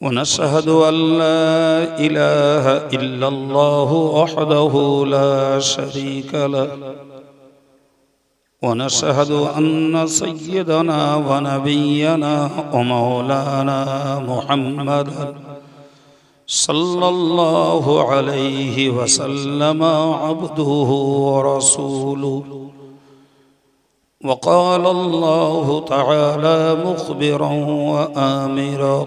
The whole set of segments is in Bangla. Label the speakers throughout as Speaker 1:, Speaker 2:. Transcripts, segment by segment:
Speaker 1: ونشهد أن لا إله إلا الله وحده لا شريك له. ونشهد أن سيدنا ونبينا ومولانا محمدا صلى الله عليه وسلم عبده ورسوله. وقال الله تعالى مخبرا وآمرا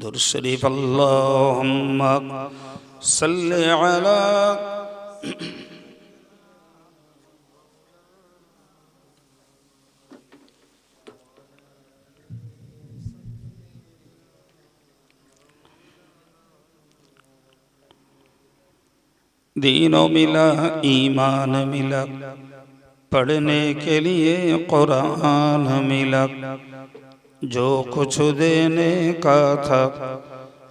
Speaker 1: در شريف اللهم صل على दीनों मिला, ईमान मिला। पढ़ने के लिए कुरान मिला। जो कुछ देने का था,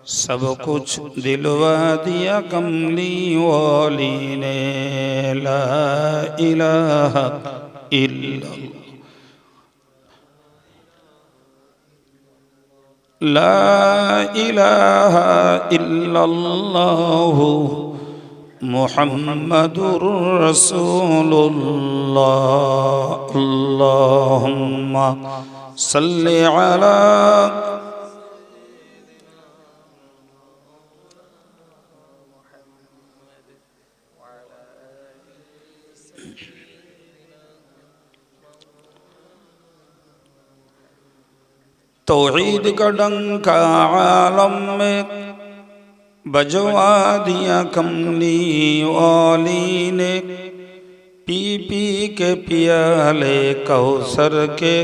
Speaker 1: सब कुछ दिलवा दिया कमली वाली ने। ला इलाहा इल्ला ला इलाहा इल्लल्लाहु محمد رسول الله. اللهم صل على توحید کا ڈنکا عالم میں بجوا دیا کملی والی نے پی پی کے پیالے کوثر کے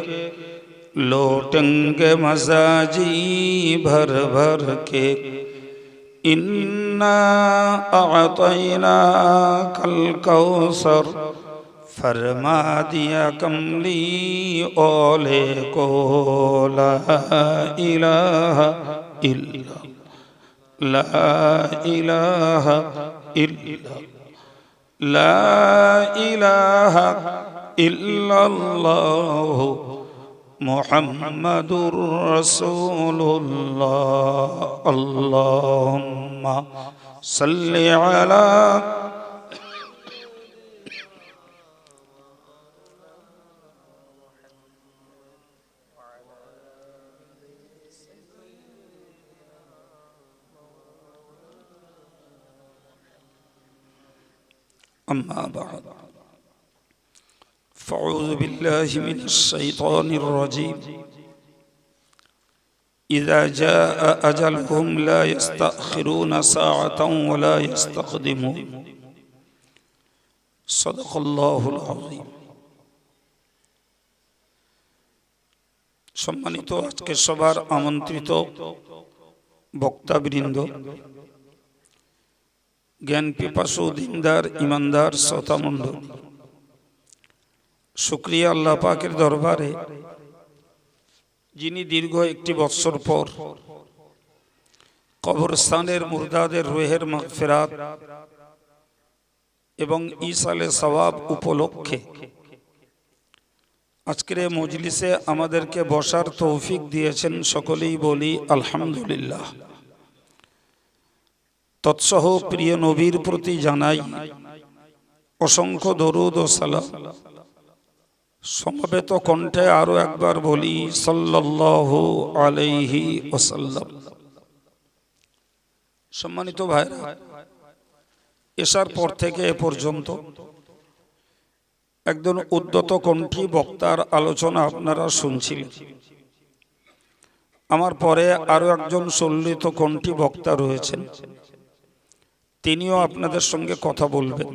Speaker 1: لوٹنگ مزاجی بھر بھر کے انا اعطینا کل کوثر فرما دیا کملی اولے کو لا الہ الا لا إله إلا لا إله إلا الله محمد رسول الله. اللهم صل على أما بعد فأعوذ بالله من الشيطان الرجيم إذا جاء أجلهم لا يستأخرون ساعة ولا يستقدمون صدق الله العظيم সম্মানিত আজকে সবার আমন্ত্রিত বক্তাবৃন্দ জ্ঞান পিপাসু দিনদার ইমানদার, শ্রোতামণ্ডল। শুক্রিয়া আল্লাহ পাকের দরবারে, যিনি দীর্ঘ একটি বৎসর পর কবরস্থানের মুর্দাদের রুহের মাগফিরাত এবং ইসালে সওয়াব উপলক্ষে আজকের মজলিসে আমাদেরকে বসার তৌফিক দিয়েছেন সকলেই বলি আলহামদুলিল্লাহ। তৎসহ প্রিয় নবীর প্রতি জানাই অসংখ্য দরুদ ও সালাম। সমবেত কণ্ঠে আরও একবার বলি, সাল্লাল্লাহু আলাইহি ওসাল্লাম সম্মানিত ভাইরা, এসার পর থেকে এ পর্যন্ত একজন উদ্যত কণ্ঠী বক্তার আলোচনা আপনারা শুনছিলেন। আমার পরে আরও একজন সল্লিত কণ্ঠী বক্তা রয়েছেন। তিনিও আপনাদের সঙ্গে কথা বলবেন।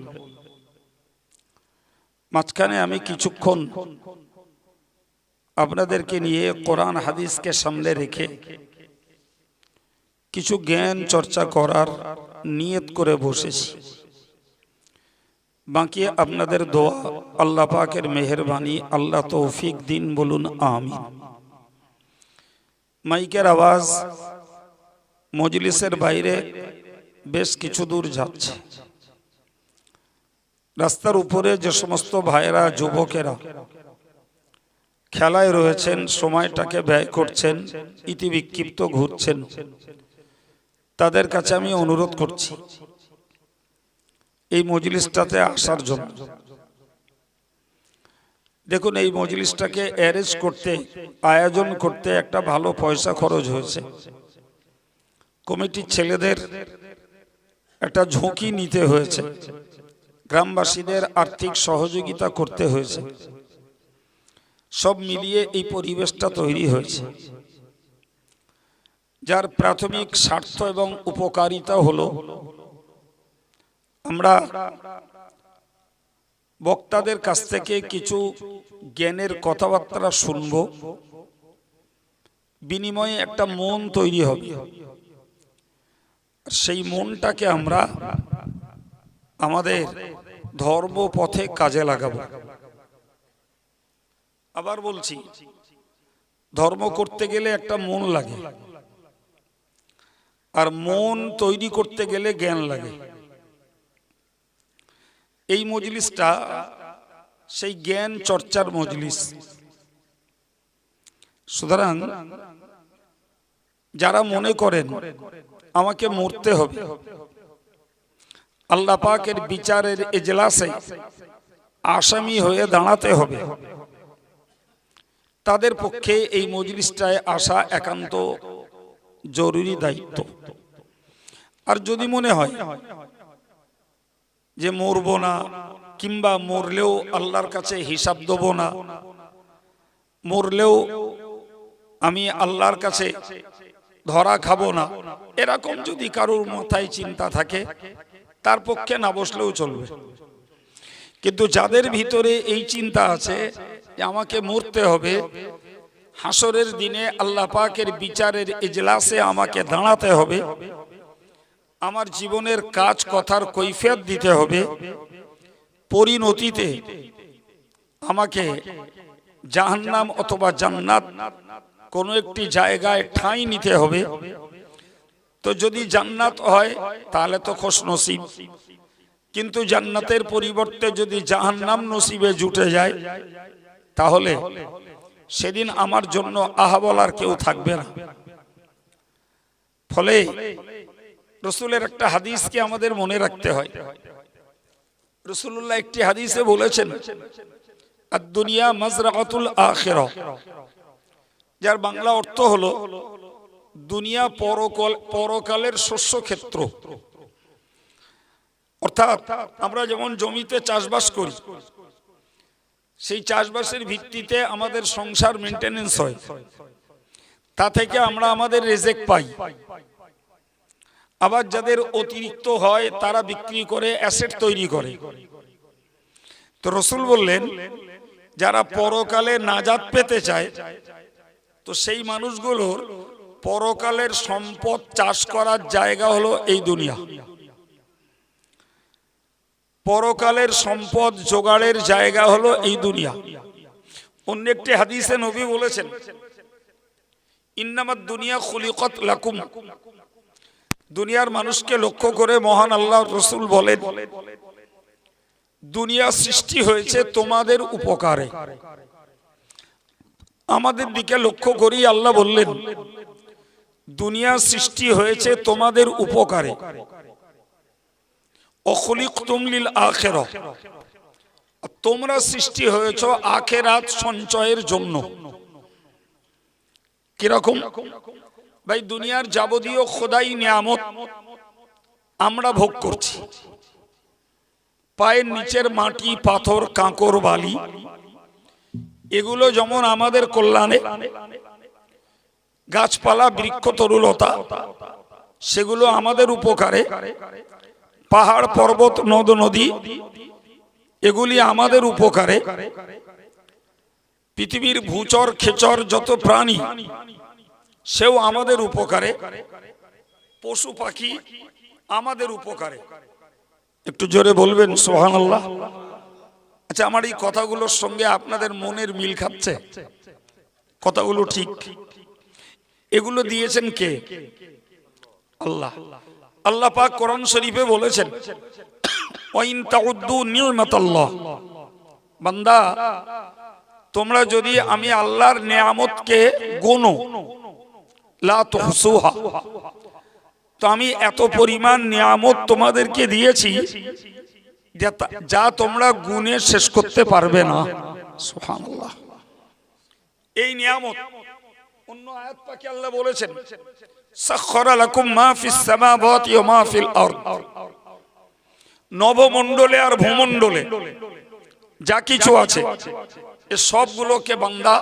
Speaker 1: মাঝখানে আমি কিছুক্ষণ আপনাদেরকে নিয়ে কোরআন হাদিসকে সামনে রেখে কিছু জ্ঞান চর্চা করার নিয়ত করে বসেছি। বাকি আপনাদের দোয়া আল্লাহ পাকের মেহরবানি, আল্লাহ তৌফিক দিন বলুন আমি মাইকের আওয়াজ মজলিসের বাইরে বেশ কিছু দূর যাচ্ছে। রাস্তার উপরে যে সমস্ত ভাইয়েরা, যুবকেরা খেলায় রয়েছেন, সময়টাকে ব্যয় করছেন, ইতিবিক্ষিপ্ত ঘুরছেন, তাদের কাছে আমি অনুরোধ করছি, এই মজলিসটাতে আসার জন্য। দেখুন, এই মজলিসটাকে অ্যারেঞ্জ করতে, আয়োজন করতে একটা ভালো পয়সা খরচ হয়েছে। কমিটির ছেলেদের একটা ঝুঁকি নিতে হয়েছে। গ্রামবাসীদের আর্থিক সহযোগিতা করতে হয়েছে। সব মিলিয়ে এই পরিবেশটা তৈরি হয়েছে। যার প্রাথমিক স্বার্থ এবং উপকারিতা হলো, আমরা বক্তাদের কাছ থেকে কিছু জ্ঞানের কথাবার্তা শুনব। বিনিময়ে একটা মন তৈরি হবে। সেই মনটাকে আমরা আমাদের ধর্ম পথে কাজে লাগাবো। আবার বলছি, ধর্ম করতে গেলে একটা মন লাগে, আর মন তৈরি করতে গেলে জ্ঞান লাগে। এই মজলিসটা, সেই জ্ঞান চর্চার মজলিস। সুতরাং, যারা মনে করেন আমাকে মরতে হবে। আল্লাহ পাকের বিচারের এজলাসে আসামি হয়ে দাঁড়াতে হবে। তাদের পক্ষে এই মজলিসটায় আসা একান্ত জরুরি দায়িত্ব। আর যদি মনে হয় যে মরবো না, কিংবা মরলেও আল্লাহর কাছে হিসাব দেব না, মরলেও আমি আল্লাহর কাছে ধরা খাব না। এরকম যদি কারোর মাথায় চিন্তা থাকে, তার পক্ষে না বসলেও চলবে। কিন্তু যাদের ভিতরে এই চিন্তা আছে যে আমাকে মরতে হবে, হাসরের দিনে আল্লাহ পাকের বিচারের এজলাসে আমাকে দাঁড়াতে হবে, আমার জীবনের কাজ কথার কৈফিয়ত দিতে হবে, পরিণতিতে আমাকে জাহান্নাম অথবা জান্নাত কোনো একটি জায়গায় ঠাঁই নিতে হবে। তো যদি জান্নাত হয়, তাহলে তো খোশ নসিব। কিন্তু জান্নাতের পরিবর্তে যদি জাহান্নাম নসিবে জুটে যায়, তাহলে সেদিন আমার জন্য আহা বলার কেউ থাকবে না। ফলে রসুলের একটা হাদিসকে আমাদের মনে রাখতে হয়। রসুল্লাহ একটি হাদিসে বলেছেন আর দুনিয়া মাজরাকাতুল আখের। যার বাংলা অর্থ হলো দুনিয়া পরকাল পরকালের শস্য ক্ষেত্র অর্থাৎ আমরা যেমন জমিতে চাষবাস করি, সেই চাষবাসের ভিত্তিতে আমাদের সংসার মেনটেনেন্স হয়। তা থেকে আমরা আমাদের রেজেক পাই। আবার যাদের অতিরিক্ত হয়, তারা বিক্রি করে, অ্যাসেট তৈরি করে। তো রসুল বললেন, যারা পরকালে নাজাত পেতে চায় তো সেই মানুষগুলোর পরকালের সম্পদ চাষ করার জায়গা হলো এই দুনিয়া। পরকালের সম্পদ জোগাড়ের জায়গা হলো এই দুনিয়া। অন্য একটি হাদিসে নবী বলেছেন ইন্নামাত দুনিয়া খুলিকত লাকুম। দুনিয়ার মানুষকে লক্ষ্য করে মহান আল্লাহ রসুল বলেন, দুনিয়া সৃষ্টি হয়েছে তোমাদের উপকারে। আমাদের দিকে লক্ষ্য করি আল্লাহ বললেন, দুনিয়া সৃষ্টি হয়েছে তোমাদের উপকারে। অখলিক তুমলিল আখের। তোমরা সৃষ্টি হয়েছ আখেরাত সঞ্চয়ের জন্য। কীরকম? ভাই, দুনিয়ার যাবতীয় খোদাই নিয়ামত আমরা ভোগ করছি। পায়ের নিচের মাটি, পাথর কাঁকর বালি এগুলো যেমন আমাদের কল্যাণে, গাছপালা, বৃক্ষ, তরুলতা, সেগুলো আমাদের উপকারে। পাহাড়, পর্বত, নদ, নদী, এগুলি আমাদের উপকারে। পৃথিবীর ভূচর, খেচর যত প্রাণী, সেও আমাদের উপকারে। পশু, পাখি আমাদের উপকারে। একটু জোরে বলবেন সোহান আল্লাহ আচ্ছা আমার এই কথাগুলোর সঙ্গে আপনাদের মনের মিল খাচ্ছে? কথাগুলো ঠিক। এগুলো দিয়েছেন কে? আল্লাহ। আল্লাহ পাক কোরআন শরীফে বলেছেন, ওয়াইন তাউদ্দু নিয়মাতাল্লাহ। বান্দা, তোমরা যদি আমি আল্লাহর নিয়ামতকে গোনো, লা তুহসুহা। তো আমি এত পরিমাণ নিয়ামত তোমাদেরকে দিয়েছি যা তোমরা গুণে শেষ করতে পারবে না। সুবহানাল্লাহ। এই নিয়ামত, অন্য আয়াত পাকে আল্লাহ বলেছেন, সাখখারা লাকুম মা ফিস সামাওয়াতি ওয়া মা ফিল আরদ। নবমণ্ডলে আর ভূমণ্ডলে যা কিছু আছে, এ সবগুলোকে বান্দা,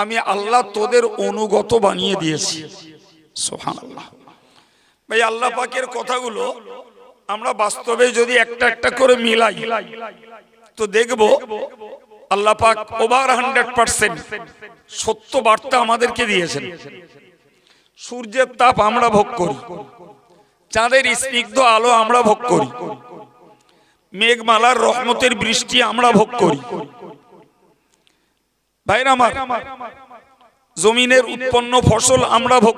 Speaker 1: আমি আল্লাহ তোদের অনুগত বানিয়ে দিয়েছি। সুবহানাল্লাহ। ভাই, আল্লাহ পাকের কথাগুলো আমরা বাস্তবে যদি একটা একটা করে মিলাই, তো দেখব আল্লাহ পাক ওভার হান্ড্রেড পার্সেন্ট সত্য বার্তা আমাদেরকে দিয়েছেন। সূর্যের তাপ আমরা ভোগ করি, চাঁদের স্নিগ্ধ আলো আমরা ভোগ করি, মেঘমালার রহমতের বৃষ্টি আমরা ভোগ করি। ভাইরা আমার, জমিনের উৎপন্ন ফসল আমরা ভোগ